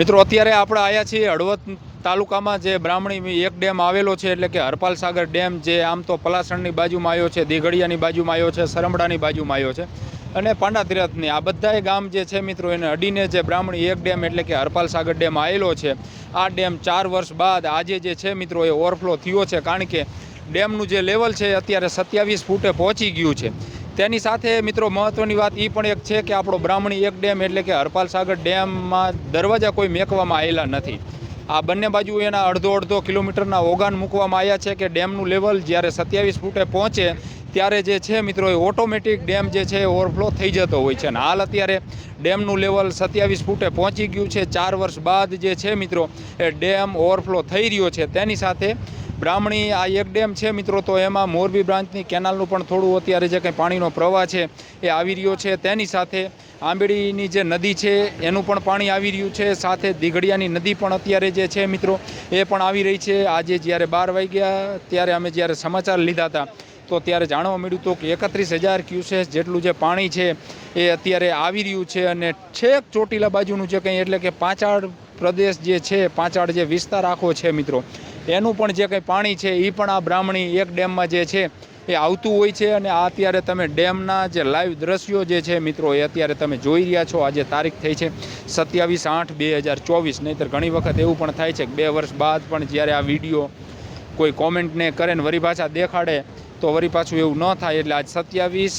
મિત્રો, અત્યારે આપણે આવ્યા છીએ હળવદ તાલુકામાં જે બ્રાહ્મણી એક ડેમ આવેલો છે, એટલે કે હરપાલ સાગર ડેમ જે આમ તો પલાસણની બાજુમાં આવ્યો છે, દીઘડિયાની બાજુમાં આવ્યો છે, સરમડાની બાજુમાં આવ્યો છે. અને પાંડા તીરથની આ બધાએ ગામ જે છે મિત્રો, એને અડીને જે બ્રાહ્મણી એક ડેમ એટલે કે હરપાલ સાગર ડેમ આવેલો છે, આ ડેમ ચાર વર્ષ બાદ આજે જે છે મિત્રો, એ ઓવરફ્લો થયો છે. કારણ કે ડેમનું જે લેવલ છે અત્યારે સત્યાવીસ ફૂટે પહોંચી ગયું છે. તેની સાથે મિત્રો મહત્ત્વની વાત એ પણ એક છે કે આપણો બ્રાહ્મણી એક ડેમ એટલે કે હરપાલ સાગર ડેમમાં દરવાજા કોઈ મેકવામાં આવેલા નથી. આ બંને બાજુ એના અડધો અડધો કિલોમીટરના ઓગાન મૂકવામાં આવ્યા છે કે ડેમનું લેવલ જ્યારે સત્યાવીસ ફૂટે પહોંચે ત્યારે જે છે મિત્રો એ ઓટોમેટિક ડેમ જે છે એ ઓવરફ્લો થઈ જતો હોય છે અને હાલ અત્યારે ડેમનું લેવલ સત્યાવીસ ફૂટે પહોંચી ગયું છે. ચાર વર્ષ બાદ જે છે મિત્રો એ ડેમ ઓવરફ્લો થઈ રહ્યો છે. તેની સાથે બ્રાહ્મણી આ એક ડેમ છે મિત્રો, તો એમાં મોરબી બ્રાન્ચની કેનાલનું પણ થોડું અત્યારે જે કંઈ પાણીનો પ્રવાહ છે એ આવી રહ્યો છે. તેની સાથે આંબેડીની જે નદી છે, એનું પણ પાણી આવી રહ્યું છે. સાથે દીઘડિયાની નદી પણ અત્યારે જે છે મિત્રો, એ પણ આવી રહી છે. આજે જ્યારે બાર વાગ્યા, ત્યારે અમે જ્યારે સમાચાર લીધા હતા, તો ત્યારે જાણવા મળ્યું હતું કે એકત્રીસ હજાર ક્યુસેસ જેટલું જે પાણી છે, એ અત્યારે આવી રહ્યું છે. અને છેક ચોટીલા બાજુનું જે કંઈ એટલે કે પાંચાળ પ્રદેશ જે છે, પાંચાળ જે વિસ્તાર આખો છે મિત્રો એનું પણ જે કંઈ પાણી છે એ પણ આ બ્રાહ્મણી એક ડેમમાં જે છે, એ આવતું હોય છે અને આ અત્યારે તમે ડેમના જે લાઈવ દ્રશ્યો જે છે મિત્રો, એ અત્યારે તમે જોઈ રહ્યા છો. આજે તારીખ થઈ છે સત્યાવીસ આઠ બે હજાર ચોવીસ. નહીંતર ઘણી વખત એવું પણ થાય છે કે બે વર્ષ બાદ પણ જ્યારે આ વીડિયો કોઈ કોમેન્ટને કરે ને વરી પાછા દેખાડે, તો વરી પાછું એવું ન થાય. એટલે આજ સત્યાવીસ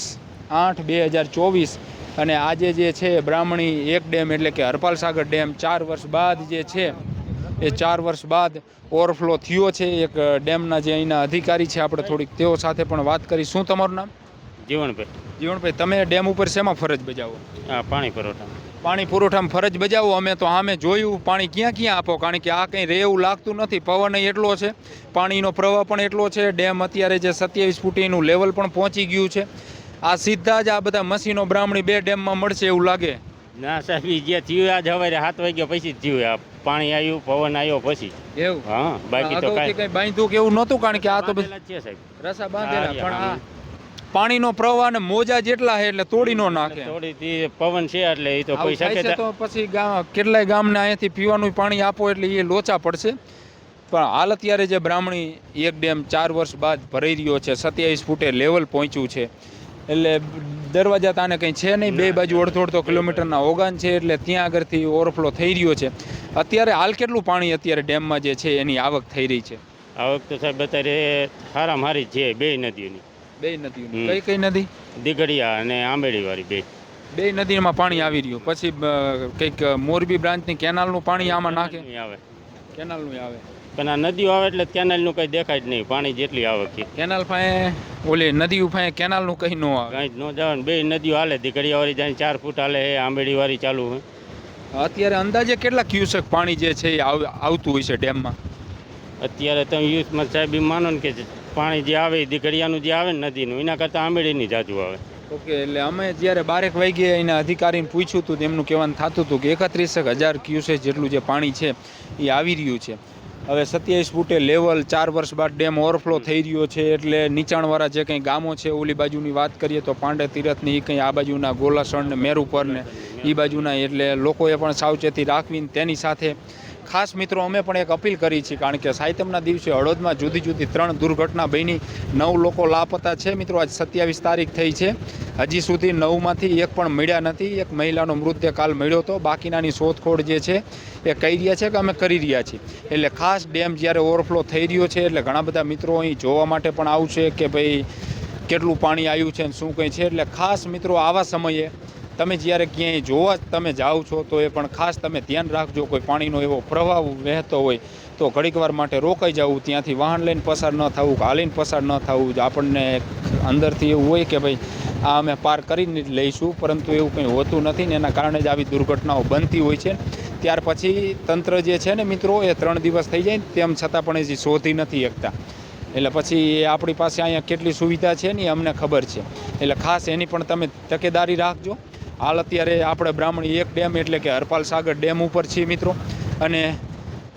આઠ બે હજાર ચોવીસ અને આજે જે છે બ્રાહ્મણી એક ડેમ એટલે કે હરપાલ સાગર ડેમ, ચાર વર્ષ બાદ જે છે એ ચાર વર્ષ બાદ ઓવરફ્લો થયો છે. એક ડેમના જે અહીંના અધિકારી છે આપણે થોડીક તેઓ સાથે પણ વાત કરી. શું તમારું નામ? જીવનભાઈ જીવણભાઈ તમે ડેમ ઉપર શેમાં ફરજ બજાવો? હા પાણી પુરવઠા પાણી પુરવઠામાં ફરજ બજાવો? અમે તો આમે જોયું. પાણી ક્યાં ક્યાં આપો? કારણ કે આ કંઈ રે એવું લાગતું નથી. પવન એટલો છે. પાણીનો પ્રવાહ પણ એટલો છે. ડેમ અત્યારે જે સત્યાવીસ ફૂટીનું લેવલ પણ પહોંચી ગયું છે. આ સીધા જ આ બધા મશીનો બ્રાહ્મણી બે ડેમમાં મળશે એવું લાગે. ના સાહેબ જે થયું આજ હવે સાત વાગ્યા પછી થયું. આ પાણી આવ્યું પવન આવ્યો પછી. એવું? હા બાકી તો કઈ બાંધ્યું કે એવું નહોતું? કારણ કે આ તો છે સાહેબ. રસા બાંધેલા પણ આ પાણીનો પ્રવાહ ને મોજા જેટલા છે એટલે તોડી નો નાખે. તોડી પવન છે એટલે એ તો કોઈ શકે તો પછી ગામ કેટલાય ગામને અહીંયાથી પીવાનું પાણી આપો એટલે એ લોચા પડશે. પણ હાલ અત્યારે જે બ્રાહ્મણી એક ડેમ ચાર વર્ષ બાદ ભરાઈ રહ્યો છે સત્યાવીસ ફૂટે લેવલ પહોંચ્યું છે. એટલે દરવાજા તાને કંઈ છે નહીં. બે બાજુ અડધો અડધો કિલોમીટરના ઓગાન છે એટલે ત્યાં આગળથી ઓવરફ્લો થઈ રહ્યો છે. અત્યારે હાલ કેટલું પાણી અત્યારે ડેમમાં જે છે એની આવક થઈ રહી છે? આવક તો સાહેબ અત્યારે હારા મારી છે બે નદીઓની. બે નદીઓ હમ. કઈ કઈ નદી? દીગડિયા અને આંબેડીવાળી બે. બે નદીમાં પાણી આવી રહ્યું. પછી કંઈક મોરબી બ્રાન્ચની કેનાલનું પાણી આમાં નાખે? નહીં આવે. કેનાલનું આવે. પણ આ નદીઓ આવે એટલે કેનાલનું કંઈ દેખાય જ નહીં પાણી જેટલી આવે કે. કેનાલ પાસે ઓલી નદી પાસે કેનાલનું કંઈ ન આવે. કાંઈ ન જવાનું બે નદીઓ હાલે દીગડિયા વાળી જાય ચાર ફૂટ હાલે એ આંબેડીવાળી ચાલુ હોય. અત્યારે અંદાજે કેટલા ક્યુસેક પાણી જે છે એ આવતું હોય છે ડેમમાં? અત્યારે તમે યુથમાં સાહેબ માનો ને કે પાણી જે આવે એ દીગડિયાનું જે આવે ને નદીનું એના કરતાં આંબેડીની જાજુ આવે. ઓકે એટલે અમે જ્યારે બારેક વાગ્યે એના અધિકારીને પૂછ્યું હતું તેમનું કહેવાનું થતું હતું કે એકત્રીસ હજાર ક્યુસેક જેટલું જે પાણી છે એ આવી રહ્યું છે. હવે સત્યાવીસ ફૂટે લેવલ ચાર વર્ષ બાદ ડેમ ઓવરફ્લો થઈ રહ્યો છે એટલે નીચાણવાળા જે કંઈ ગામો છે, ઓલી બાજુની વાત કરીએ તો પાંડે તીરથની એ કંઈ આ બાજુના ગોલાસણ ને મેરુપર ને એ બાજુના એટલે લોકોએ પણ સાવચેતી રાખવીને તેની સાથે ખાસ મિત્રો, અમે પણ એક અપીલ કરી છે, કારણ કે સાહિત્યમના દિવસે હળવદમાં જુદી જુદી ત્રણ દુર્ઘટના બની. નવ લોકો લાપતા છે. મિત્રો, આજ સત્યાવીસ તારીખ થઈ છે. હજી સુધી નવમાંથી એક પણ મળ્યા નથી. એક મહિલાનો મૃત્યુ કાલ મળ્યો હતો. બાકીનાની શોધખોળ જે છે, એ કહી રહ્યા છે કે અમે કરી રહ્યા છીએ. એટલે ખાસ ડેમ જ્યારે ઓવરફ્લો થઈ રહ્યો છે, એટલે ઘણા બધા મિત્રો અહીં જોવા માટે પણ આવશે કે ભાઈ કેટલું પાણી આવ્યું છે ને શું કંઈ છે. એટલે ખાસ મિત્રો, આવા સમયે તમે જ્યારે ક્યાંય જોવા તમે જાઓ છો, તો એ પણ ખાસ તમે ધ્યાન રાખજો, કોઈ પાણીનો એવો પ્રવાહ વહેતો હોય, તો ઘડીકવાર માટે રોકાઈ જવું, ત્યાંથી વાહન લઈને પસાર ન થવું, હાલીને પસાર ન થવું આપણને અંદરથી એવું હોય કે ભાઈ, આ અમે પાર કરીને લઈશું, પરંતુ એવું કંઈ હોતું નથી ને એના કારણે જ આવી દુર્ઘટનાઓ બનતી હોય છે. ત્યાર પછી તંત્ર જે છે ને મિત્રો, એ ત્રણ દિવસ થઈ જાય તેમ છતાં પણ હજી શોધી નથી શકતા. એટલે પછી એ આપણી પાસે અહીંયા કેટલી સુવિધા છે ને એ અમને ખબર છે. એટલે ખાસ એની પણ તમે તકેદારી રાખજો. હાલ અત્યારે આપણે બ્રાહ્મણી એક ડેમ એટલે કે હરપાલ સાગર ડેમ ઉપર છીએ મિત્રો. અને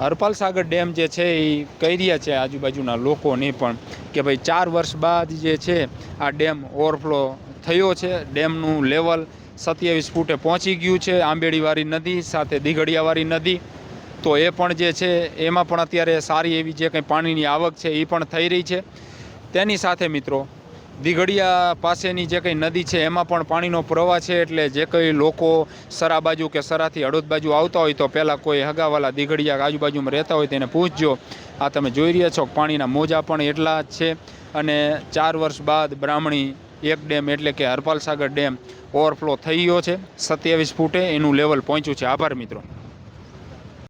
હરપાલ સાગર ડેમ જે છે એ કહી રહ્યા છે આજુબાજુના લોકોને પણ કે ભાઈ ચાર વર્ષ બાદ જે છે આ ડેમ ઓવરફ્લો થયો છે. ડેમનું લેવલ સત્યાવીસ ફૂટે પહોંચી ગયું છે આંબેડીવાળી નદી, સાથે દીઘડિયાવાળી નદી. તો એ પણ જે છે એમાં પણ અત્યારે સારી એવી જે કંઈ પાણીની આવક છે એ પણ થઈ રહી છે. તેની સાથે મિત્રો દીઘડિયા પાસેની જે કંઈ નદી છે, એમાં પણ પાણીનો પ્રવાહ છે, એટલે જે કંઈ લોકો સરા બાજુ કે સરાથી હળવદ બાજુ આવતા હોય, તો પહેલાં કોઈ હગાવાલા દીઘડિયા આજુબાજુમાં રહેતા હોય તેને પૂછજો. આ તમે જોઈ રહ્યા છો, પાણીના મોજા પણ એટલા જ છે અને ચાર વર્ષ બાદ બ્રાહ્મણી એક ડેમ એટલે કે હરપાલ સાગર ડેમ ઓવરફ્લો થઈ ગયો છે. સત્યાવીસ ફૂટે એનું લેવલ પહોંચ્યું છે. આભાર મિત્રો.